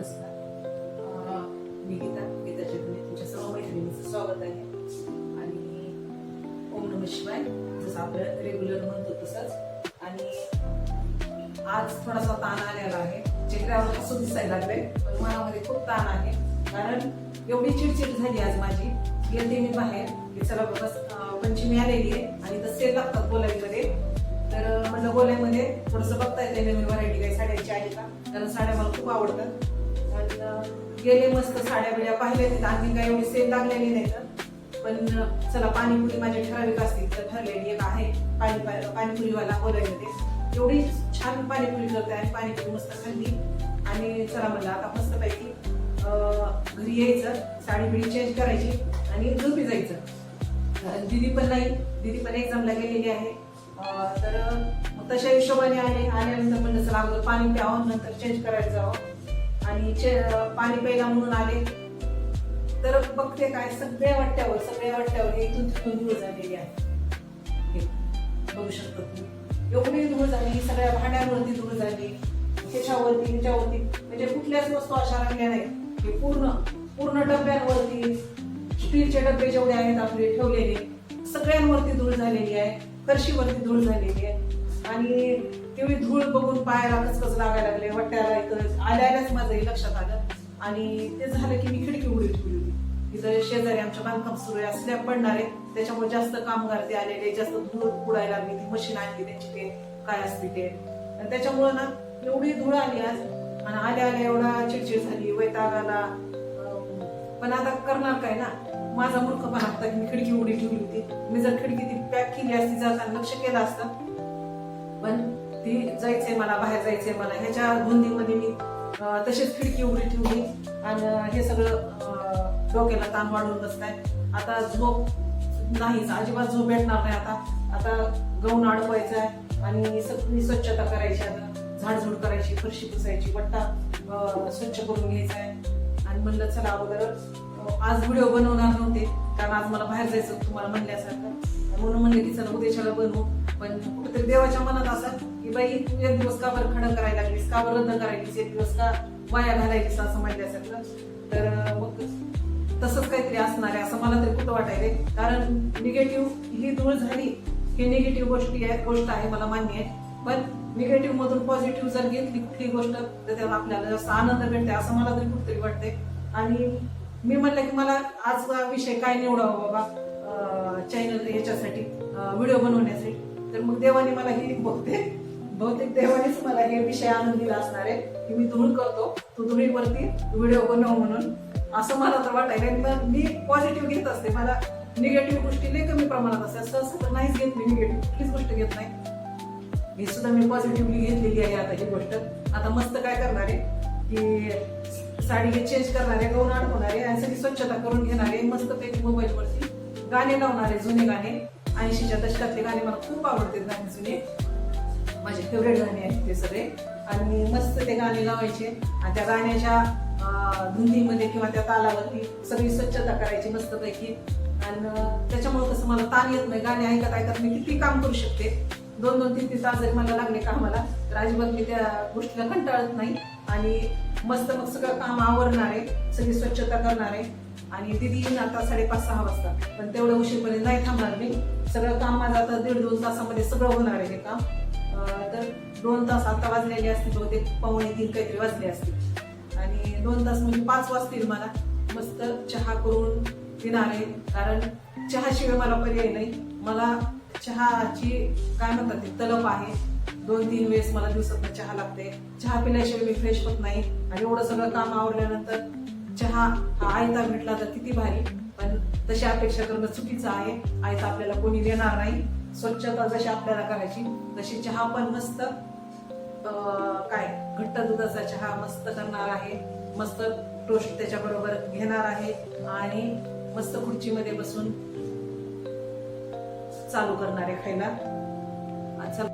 नमस्कार अं, मी गीता तुमच्या सर्व मैत्रिणींचं स्वागत आहे. आणि ओम नम शिवाय जसं आपलं रेग्युलर म्हणतो तसंच. आणि आज थोडासा ताण आलेला आहे. चेहऱ्यावर असं दिसायला लागले पण मनामध्ये खूप ताण आहे. कारण एवढी चिडचिड झाली आज माझी. गेलते मी बाहेर. की चला बाबा पंचमी आलेली आहे आणि तर सेल लागतात गोलाईमध्ये तर अं, म्हणलं गोल्यामध्ये थोडंसं बघता येते नवीन व्हरायटी काही साड्यांची आहे का? कारण साड्या मला खूप आवडतात. आणि गेले मस्त साड्या बिड्या पाहिल्या तिथं. आणखी काही एवढी सेल लागलेली नाही तर. पण चला पाणीपुरी माझ्या ठराविक असतील तर ठरलेली एक आहे. पाणी पाणीपुरीवाला गोल्यामध्ये एवढी छान पाणीपुरी करते आणि पाणीपुरी मस्त खाल्ली आणि चला म्हणलं आता मस्तपैकी घरी यायचं. साडी बिडी चेंज करायची आणि झोपी जायचं. दिदी पण नाही. दिदी पण एक्झामला गेलेली आहे. तर तशा हिशोबाने आले. आल्यानंतर म्हणलं चला अगोदर पाणी प्यावं नंतर चेंज करायला जावं. आणि चे- पाणी प्यायला म्हणून आले. तर बघते काय सगळ्या वाट्यावर सगळ्या वाट्यावर हे इथून तिथून धूळ झालेली आहे. हे बघू शकतो तुम्ही. एवढी धूळ झाली सगळ्या भांड्यांवरती धूळ झाली. त्याच्यावरती ह्याच्यावरती म्हणजे कुठल्याच वस्तू अशा राहिल्या नाही हे पूर्ण पूर्ण डब्यांवरती स्टीलचे डबे जेवढे आहेत आपले ठेवलेले सगळ्यांवरती धूळ झालेली आहे. फरशीवरती धूळ झालेली आहे. आणि तेवढी धूळ बघून पायाला कचकच लागायला लागले वाट्याला इथं आल्यालाच माझं माझंही लक्षात आलं. आणि ते झालं की मी खिडकी उडी ठेवली होती. इथं शेजारी आमच्या बांधकाम सुरू आहे असल्या पडणार आहे त्याच्यामुळे जास्त कामगार ते आलेले जास्त धूळ उडायला लागली ती मशीन आणली त्यांची ते काय असते ते. त्याच्यामुळे ना एवढी धूळ आली आज आणि आल्या आल्या एवढा चिडचिड झाली वैताग आला पण आता करणार काय ना? माझा मूर्खपणा होता की मी खिडकी उडी ठेवली होती. मी जर खिडकी ती पॅक केली असती जाताना लक्ष केलं असतं पण ती जायचंय मला बाहेर जायचंय मला. ह्याच्या धुंदीमध्ये मी तशीच खिडकी उघडी ठेवली आणि हे सगळं डोक्याला ताण वाढून बसलाय आता झोप नाहीच अजिबात झोप भेटणार नाही आता. आता गौन अडवायचं आहे आणि सगळी स्वच्छता करायची आता. झाडझूड करायची फरशी पुसायची वट्टा स्वच्छ करून घ्यायचा आहे आणि म्हणलं चला अगोदर आज व्हिडिओ बनवणार नव्हते कारण आज मला बाहेर जायचं तुम्हाला म्हणल्यासारखं. म्हणून म्हणले की चला उद्याच्याला बनवू. पण कुठेतरी देवाच्या मनात असं की बाई तू एक दिवस का बरं खडं करायला लागलीस? का बरं रद्द करायलीस? एक दिवस का वाया घालायलीस असं म्हणल्यासारखं तर मग तसंच काहीतरी असणार आहे असं मला तरी कुठं वाटायले कारण निगेटिव्ह ही धूळ झाली ही निगेटिव्ह गोष्टी आहे गोष्ट आहे मला मान्य आहे. पण निगेटिव्ह मधून पॉझिटिव्ह जर घेतली कुठली गोष्ट तर त्याला आपल्याला जास्त आनंद भेटते असं मला तरी कुठतरी वाटते आणि मी म्हणलं की मला आज विषय काय निवडावा बाबा चॅनल याच्यासाठी व्हिडिओ बनवण्यासाठी. तर मग देवाने मला ही बहुतेक बहुतेक देवानेच मला हे विषय आणून दिला असणार आहे की मी धूळ करतो तू धुळीवरती व्हिडिओ बनव म्हणून. असं मला तर वाटायला मी पॉझिटिव्ह घेत असते. मला निगेटिव्ह गोष्टी लई कमी प्रमाणात असते असं असं तर नाहीच घेत मी निगेटिव्ह कुठलीच गोष्ट घेत नाही. ही सुद्धा मी पॉझिटिव्हली घेतलेली आहे आता ही गोष्ट. आता मस्त काय करणार आहे की साडी हे चेंज करणार आहे गौन अडकवणार आहे आणि सगळी स्वच्छता करून घेणार आहे. मस्त पैकी मोबाईलवरती गाणे लावणार आहे जुने गाणे. ऐंशीच्या दशकातले गाणे मला खूप आवडतात गाणे जुने. माझे फेवरेट गाणे आहेत ते सगळे. आणि मस्त ते गाणे लावायचे. आणि त्या गाण्याच्या धुंदीमध्ये किंवा त्या तालावरती सगळी स्वच्छता करायची मस्तपैकी. आणि त्याच्यामुळं त्याच्यामुळे कसं मला ताण येत नाही. गाणे ऐकत ऐकत मी किती काम करू शकते. दोन दोन तीन तीन तास जरी मला लागले कामाला तर अजिबात मी त्या गोष्टीला कंटाळत नाही. आणि मस्त मग सगळं काम आवरणार आहे सगळी स्वच्छता करणार. आहे आणि दिदी येईन आता साडेपाच सहा वाजता. पण तेवढं उशीरपर्यंत नाही थांबणार मी. सगळं काम माझं आता दीड दोन तासामध्ये सगळं होणार आहे हे काम. अं, तर दोन तास आता वाजलेले असतील बहुतेक पावणे तीन काहीतरी वाजले असतील. आणि दोन तास म्हणजे पाच वाजतील मला. मस्त चहा करून पिणार आहे. कारण चहाशिवाय मला पर्याय नाही. मला चहाची काय म्हणतात ते तलप आहे. दोन तीन वेळेस मला दिवसात चहा लागते. चहा पिल्याशिवाय मी फ्रेश होत नाही. आणि एवढं सगळं काम आवरल्यानंतर चहा हा आयता भेटला तर किती भारी. पण तशी अपेक्षा करणं चुकीचं आहे. आयता आपल्याला कोणी देणार नाही. स्वच्छता जशी आपल्याला करायची तशी चहा पण मस्त काय घट्ट दुधाचा चहा मस्त करणार आहे. मस्त टोस्ट त्याच्याबरोबर घेणार आहे. आणि मस्त खुर्चीमध्ये बसून चालू करणार आहे खायला. अच्छा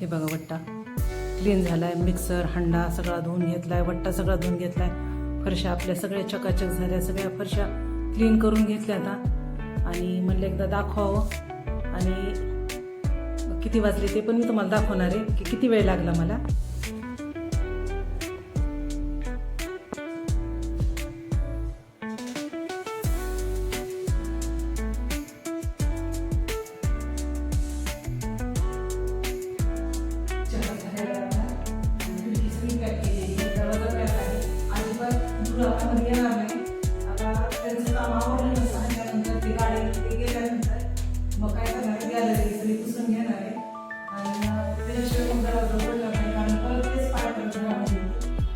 हे बघा वट्टा. क्लीन झालाय मिक्सर हंडा सगळा धुवून घेतलाय वट्टा सगळा धुवून घेतलाय. फरशा आपल्या सगळ्या चकाचक झाल्या सगळ्या फरशा क्लीन करून घेतल्या आता. आणि म्हणलं एकदा दाखवावं. आणि किती वाजले ते पण मी तुम्हाला दाखवणार आहे की किती वेळ लागला मला. घरी येणार नाही आता त्यांचं काम आवडलं नसतं त्यानंतर ते गाडी ते गेल्यानंतर मग काय करणार गॅलरी सगळी पुसून घेणार आहे. आणि त्याच्याशिवाय मग दरवाजा पडला नाही कारण परत तेच पाय पडतं गाडी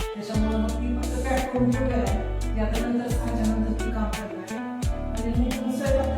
त्याच्यामुळं मग ती फक्त पॅट करून ठेवलेला आहे. ते आता नंतर ती काम करणार आहे. आणि मी स्वयंपाक